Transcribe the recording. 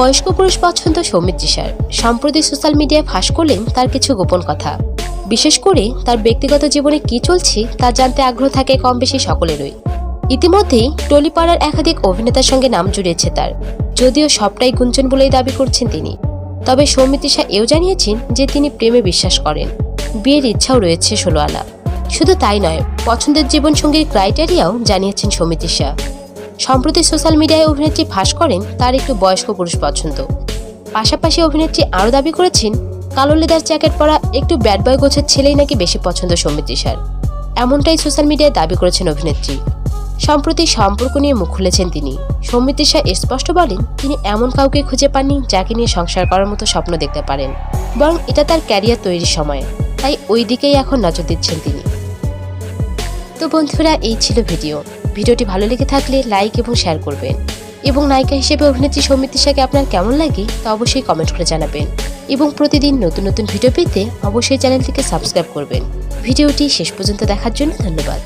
বয়স্ক পুরুষ পছন্দ সৌমিত্রিষার সম্প্রতি সোশ্যাল মিডিয়ায় ফাঁস করলেন তার কিছু গোপন কথা। বিশেষ করে তার ব্যক্তিগত জীবনে কি চলছে তা জানতে আগ্রহ থাকে কম বেশি সকলেরই। ইতিমধ্যেই টলিপাড়ার একাধিক অভিনেতার সঙ্গে নাম জুড়িয়েছে তার। যদিও সবটাই গুঞ্জন বলেই দাবি করছেন তিনি। তবে সৌমিত্রিষা এও জানিয়েছেন যে তিনি প্রেমে বিশ্বাস করেন। বিয়ের ইচ্ছাও রয়েছে ষোলো আলা শুধু তাই নয়, পছন্দের জীবনসঙ্গীর ক্রাইটেরিয়াও জানিয়েছেন সৌমিত্রিষা সম্প্রতি সোশ্যাল মিডিয়ায় অভিনেত্রী ফাঁস করেন, তার একটু বয়স্ক পুরুষ পছন্দ। পাশাপাশি অভিনেত্রী আরও দাবি করেছেন কালো লেদার জ্যাকেট পরা একটু ব্যাড বয় গোছের ছেলেই নাকি বেশি পছন্দ সৌমিত্রী স্যার। এমনটাই সোশ্যাল মিডিয়ায় দাবি করেছেন অভিনেত্রী। সম্প্রতি সম্পর্ক নিয়ে মুখ খুলেছেন তিনি। সৌমিত্রিষা স্পষ্ট বলেন, তিনি এমন কাউকে খুঁজে পাননি যাকে নিয়ে সংসার করার মতো স্বপ্ন দেখতে পারেন। বরং এটা তার ক্যারিয়ার তৈরির সময়, তাই ওই দিকেই এখন নজর দিচ্ছেন তিনি। তো বন্ধুরা, এই ছিল ভিডিও। ভিডিওটি ভালো লেগে থাকলে লাইক এবং শেয়ার করবেন। এবং নায়িকা হিসেবে অভিনেত্রী সৌমিত্রিষাকে আপনার কেমন লাগে তা অবশ্যই কমেন্ট করে জানাবেন। এবং প্রতিদিন নতুন নতুন ভিডিও পেতে অবশ্যই চ্যানেলটিকে সাবস্ক্রাইব করবেন। ভিডিওটি শেষ পর্যন্ত দেখার জন্য ধন্যবাদ।